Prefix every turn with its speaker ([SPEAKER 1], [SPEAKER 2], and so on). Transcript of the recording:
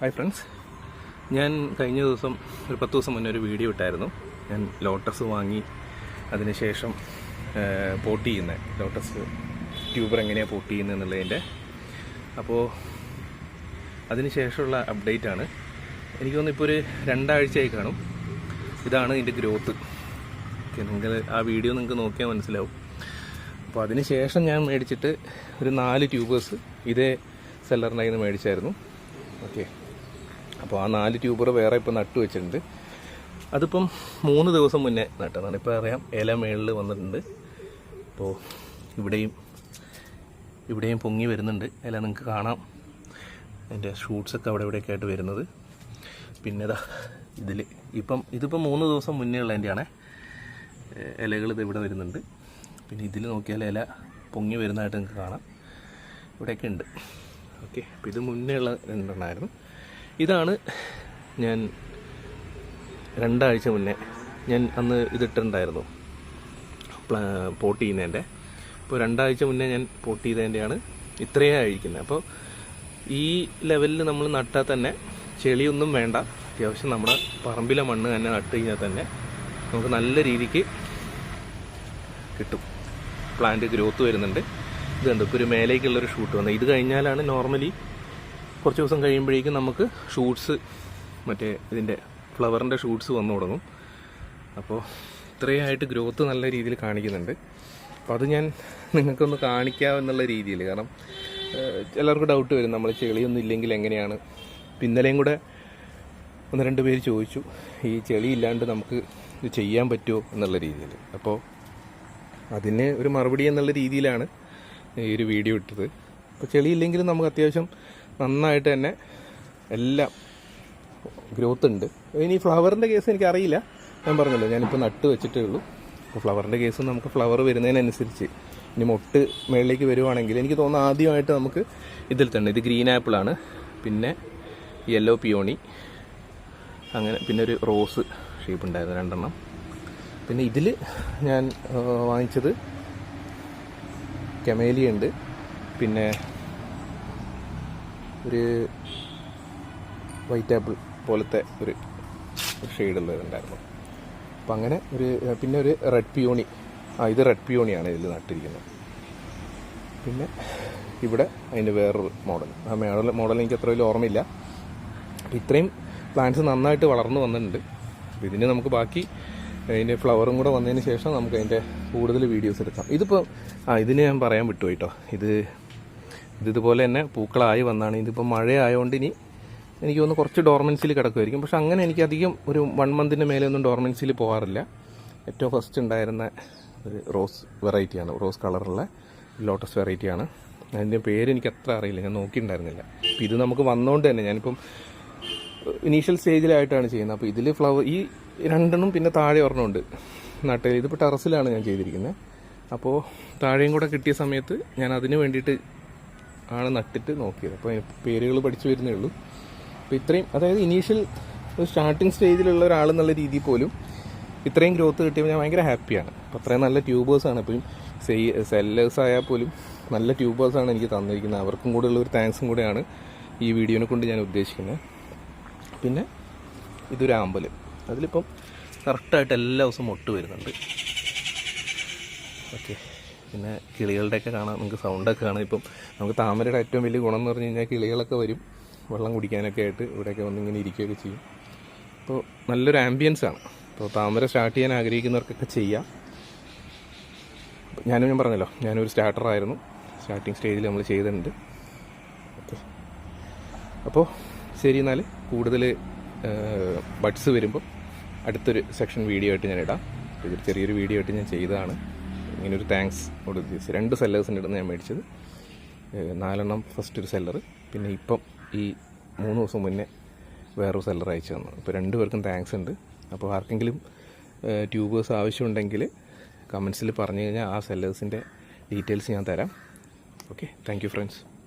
[SPEAKER 1] Hi friends ഞാൻ കഴിഞ്ഞ ദിവസം ഒരു പത്ത് ദിവസം മുന്നേ ഒരു വീഡിയോ ഇട്ടായിരുന്നു. ഞാൻ ലോട്ടസ് വാങ്ങി അതിനുശേഷം പോട്ട് ചെയ്യുന്ന. ലോട്ടസ് ട്യൂബർ എങ്ങനെയാണ് പോട്ട് ചെയ്യുന്നത് എന്നുള്ളതിന്റെ. അപ്പോൾ അതിനുശേഷമുള്ള അപ്ഡേറ്റ് ആണ്. എനിക്ക് തോന്നുന്നു ഇപ്പോൾ ഒരു രണ്ടാഴ്ചയായി കാണും. ഇതാണ് ഇതിന്റെ ഗ്രോത്ത്. നിങ്ങൾ ആ വീഡിയോ നിങ്ങൾക്ക് നോക്കിയാൽ മനസ്സിലാവും. അപ്പോൾ അതിന് ശേഷം ഞാൻ മേടിച്ചിട്ട് ഒരു നാല് ട്യൂബേഴ്സ് ഇതേ നിന്ന് മേടിച്ചായിരുന്നു. ഓക്കെ. അപ്പോൾ ആ നാല് ട്യൂബർ വേറെ ഇപ്പോൾ നട്ടു വെച്ചിട്ടുണ്ട്. അതിപ്പം മൂന്ന് ദിവസം മുന്നേ നട്ടതാണ്. ഇപ്പോൾ അറിയാം ഇല മേളിൽ വന്നിട്ടുണ്ട്. അപ്പോൾ ഇവിടെയും ഇവിടെയും പൊങ്ങി വരുന്നുണ്ട്. ഇല നിങ്ങൾക്ക് കാണാം. അതിന്റെ ഷൂട്ട്സൊക്കെ അവിടെ ഇവിടെയൊക്കെ ആയിട്ട് വരുന്നത്. പിന്നെ ഇതാ ഇതിൽ ഇപ്പം ഇതിപ്പം മൂന്ന് ദിവസം മുന്നേ ഉള്ളതിന്റെയാണ് ഇലകൾ ഇത് ഇവിടെ വരുന്നുണ്ട്. പിന്നെ ഇതിൽ നോക്കിയാൽ ഇല പൊങ്ങി വരുന്നതായിട്ട് നിങ്ങൾക്ക് കാണാം. ഇവിടെയൊക്കെ ഉണ്ട്. ഓക്കെ. അപ്പോൾ ഇത് മുന്നേ ഉള്ള രണ്ടെണ്ണമായിരുന്നു ഇതാണ് ഞാൻ രണ്ടാഴ്ച മുന്നേ ഞാൻ അന്ന് ഇതിട്ടുണ്ടായിരുന്നു പോട്ട് ചെയ്യുന്നതിന്റെ. ഇപ്പോൾ രണ്ടാഴ്ച മുന്നേ ഞാൻ പോട്ട് ചെയ്തതിന്റെയാണ് ഇത്രയും അഴിക്കുന്നത് അപ്പോൾ ഈ ലെവലിൽ നമ്മൾ നട്ടാൽ തന്നെ ചെളിയൊന്നും വേണ്ട. അത്യാവശ്യം നമ്മുടെ പറമ്പിലെ മണ്ണ് തന്നെ നട്ട് കഴിഞ്ഞാൽ തന്നെ നമുക്ക് നല്ല രീതിക്ക് കിട്ടും. പ്ലാന്റ് ഗ്രോത്ത് വരുന്നുണ്ട്. ഇത് കണ്ടു? ഇപ്പോൾ ഒരു മേലേക്കുള്ളൊരു ഷൂട്ട് വന്നത് ഇത് കഴിഞ്ഞാലാണ് നോർമലി കുറച്ച് ദിവസം കഴിയുമ്പോഴേക്കും നമുക്ക് ഷൂട്ട്സ് മറ്റേ ഇതിന്റെ ഫ്ലവറിന്റെ ഷൂട്ട്സ് വന്നു തുടങ്ങും. അപ്പോൾ ഇത്രയായിട്ട് ഗ്രോത്ത് നല്ല രീതിയിൽ കാണിക്കുന്നുണ്ട്. അപ്പോൾ അത് ഞാൻ നിങ്ങൾക്കൊന്ന് കാണിക്കാം എന്നുള്ള രീതിയിൽ. കാരണം എല്ലാവർക്കും ഡൗട്ട് വരും. നമ്മൾ ചെളിയൊന്നും ഇല്ലെങ്കിൽ എങ്ങനെയാണ്? ഇന്നലെയും കൂടെ ഒന്ന് രണ്ട് പേര് ചോദിച്ചു ഈ ചെളി ഇല്ലാണ്ട് നമുക്ക് ഇത് ചെയ്യാൻ പറ്റുമോ? എന്നുള്ള രീതിയിൽ. അപ്പോൾ അതിന് ഒരു മറുപടി എന്നുള്ള രീതിയിലാണ് ഈ ഒരു വീഡിയോ ഇട്ടത്. അപ്പോൾ ചെളിയില്ലെങ്കിലും നമുക്ക് അത്യാവശ്യം നന്നായിട്ട് തന്നെ എല്ലാം ഗ്രോത്ത് ഉണ്ട്. ഇനി ഫ്ലവറിന്റെ കേസ് എനിക്കറിയില്ല. ഞാൻ പറഞ്ഞല്ലോ ഞാനിപ്പോൾ നട്ട് വെച്ചിട്ടേ ഉള്ളൂ. അപ്പോൾ ഫ്ലവറിന്റെ കേസ് നമുക്ക് ഫ്ലവർ വരുന്നതിനനുസരിച്ച് ഇനി മൊട്ട് മേളിലേക്ക് വരുവാണെങ്കിൽ എനിക്ക് തോന്നുന്നു ആദ്യമായിട്ട് നമുക്ക് ഇതിൽ തന്നെ ഇത് ഗ്രീൻ ആപ്പിളാണ് പിന്നെ യെല്ലോ പിയോണി അങ്ങനെ പിന്നെ ഒരു റോസ് ഷേപ്പ് ഉണ്ടായിരുന്നു രണ്ടെണ്ണം. പിന്നെ ഇതിൽ ഞാൻ വാങ്ങിച്ചത് കെമേലിയുണ്ട് പിന്നെ ഒരു വൈറ്റ് ആപ്പിൾ പോലത്തെ ഒരു ഷെയ്ഡുള്ളതുണ്ടായിരുന്നു അപ്പം അങ്ങനെ ഒരു പിന്നെ ഒരു റെഡ് പിയോണി ആ ഇത് റെഡ് പിയോണിയാണ് ഇതിൽ നട്ടിരിക്കുന്നത്. പിന്നെ ഇവിടെ അതിന്റെ വേറൊരു മോഡൽ ആ മോഡൽ മോഡൽ എനിക്ക് അത്ര വലിയ ഓർമ്മയില്ല. ഇത്രയും പ്ലാന്റ്സ് നന്നായിട്ട് വളർന്നു വന്നിട്ടുണ്ട്. ഇതിന് നമുക്ക് ബാക്കി അതിന്റെ ഫ്ലവറും കൂടെ വന്നതിന് ശേഷം നമുക്ക് അതിന്റെ കൂടുതൽ വീഡിയോസ് എടുക്കാം. ഇതിപ്പോൾ ആ ഇതിന് ഞാൻ പറയാൻ വിട്ടു കേട്ടോ ഇത് ഇത് ഇതുപോലെ തന്നെ പൂക്കളായി വന്നാണ്. ഇതിപ്പോൾ മഴയായതുകൊണ്ട് ഇനി എനിക്ക് തോന്നുന്നു കുറച്ച് ഡോർമെൻസിൽ കിടക്കുമായിരിക്കും പക്ഷെ അങ്ങനെ എനിക്ക് അധികം ഒരു വൺ മന്തിന്റെ മേലെ ഒന്നും ഡോർമെൻസിൽ പോകാറില്ല ഏറ്റവും ഫസ്റ്റ് ഉണ്ടായിരുന്ന ഒരു റോസ് വെറൈറ്റിയാണ് റോസ് കളറുള്ള ലോട്ടസ് വെറൈറ്റിയാണ് അതിന്റെ പേര് എനിക്ക് അത്ര അറിയില്ല. ഞാൻ നോക്കിയിട്ടുണ്ടായിരുന്നില്ല. അപ്പോൾ ഇത് നമുക്ക് വന്നുകൊണ്ട് തന്നെ ഞാനിപ്പം ഇനീഷ്യൽ സ്റ്റേജിലായിട്ടാണ് ചെയ്യുന്നത്. അപ്പോൾ ഇതിൽ ഫ്ലവർ ഈ രണ്ടെണ്ണം പിന്നെ താഴെ ഒരെണ്ണമുണ്ട് നാട്ടിൽ ഇതിപ്പോൾ ടെറസിലാണ് ഞാൻ ചെയ്തിരിക്കുന്നത് അപ്പോൾ താഴെയും കൂടെ കിട്ടിയ സമയത്ത് ഞാൻ അതിന് വേണ്ടിയിട്ട് ആണ് നട്ടിട്ട് നോക്കിയത്. അപ്പോൾ പേരുകൾ പഠിച്ചു വരുന്നേ ഉള്ളൂ. അപ്പോൾ ഇത്രയും അതായത് ഇനീഷ്യൽ സ്റ്റാർട്ടിങ് സ്റ്റേജിലുള്ള ഒരാൾ എന്നുള്ള രീതിയിൽ പോലും ഇത്രയും ഗ്രോത്ത് കിട്ടിയപ്പോൾ ഞാൻ ഭയങ്കര ഹാപ്പിയാണ് അപ്പോൾ അത്രയും നല്ല ട്യൂബേഴ്സാണ് ഇപ്പം സെല്ലേഴ്സ് ആയാൽ പോലും നല്ല ട്യൂബേഴ്സാണ് എനിക്ക് തന്നിരിക്കുന്നത്. അവർക്കും കൂടെ ഉള്ള ഒരു താങ്ക്സും കൂടെയാണ് ഈ വീഡിയോനെ കൊണ്ട് ഞാൻ ഉദ്ദേശിക്കുന്നത്. പിന്നെ ഇതൊരു ആമ്പൽ അതിലിപ്പം കറക്റ്റായിട്ട് എല്ലാ ദിവസവും മൊട്ട് വരുന്നുണ്ട്. ഓക്കെ. പിന്നെ കിളികളുടെയൊക്കെ കാണാം. നിങ്ങൾക്ക് സൗണ്ടൊക്കെ കാണാം. ഇപ്പം നമുക്ക് താമരയുടെ ഏറ്റവും വലിയ ഗുണം എന്ന് പറഞ്ഞു കഴിഞ്ഞാൽ കിളികളൊക്കെ വരും. വെള്ളം കുടിക്കാനൊക്കെ ആയിട്ട് ഇവിടെയൊക്കെ വന്ന് ഇങ്ങനെ ഇരിക്കുകയൊക്കെ ചെയ്യും. അപ്പോൾ നല്ലൊരു ആംബിയൻസ് ആണ്. അപ്പോൾ താമര സ്റ്റാർട്ട് ചെയ്യാൻ ആഗ്രഹിക്കുന്നവർക്കൊക്കെ ചെയ്യാം. ഞാനും ഞാൻ പറഞ്ഞല്ലോ ഞാനൊരു സ്റ്റാർട്ടറായിരുന്നു സ്റ്റാർട്ടിങ് സ്റ്റേജിൽ നമ്മൾ ചെയ്തിട്ടുണ്ട്. ഓക്കെ അപ്പോൾ ശരി എന്നാൽ കൂടുതൽ ബഡ്സ് വരുമ്പോൾ അടുത്തൊരു സെക്ഷൻ വീഡിയോ ആയിട്ട് ഞാൻ ഇടാം. ഇതൊരു ചെറിയൊരു വീഡിയോ ആയിട്ട് ഞാൻ ചെയ്തതാണ്. ഇങ്ങനൊരു താങ്ക്സ് കൊടുത്ത് രണ്ട് സെല്ലേഴ്സിന്റെ അടുത്ത് ഞാൻ മേടിച്ചത്. നാലെണ്ണം ഫസ്റ്റ് ഒരു സെല്ലർ പിന്നെ ഇപ്പം ഈ മൂന്ന് ദിവസം മുന്നേ വേറൊരു സെല്ലർ അയച്ചു തന്നു. അപ്പോൾ രണ്ടുപേർക്കും താങ്ക്സ് ഉണ്ട്. അപ്പോൾ ആർക്കെങ്കിലും ട്യൂബേഴ്സ് ആവശ്യമുണ്ടെങ്കിൽ കമൻസിൽ പറഞ്ഞു കഴിഞ്ഞാൽ ആ സെല്ലേഴ്സിന്റെ ഡീറ്റെയിൽസ് ഞാൻ തരാം. Okay thank friends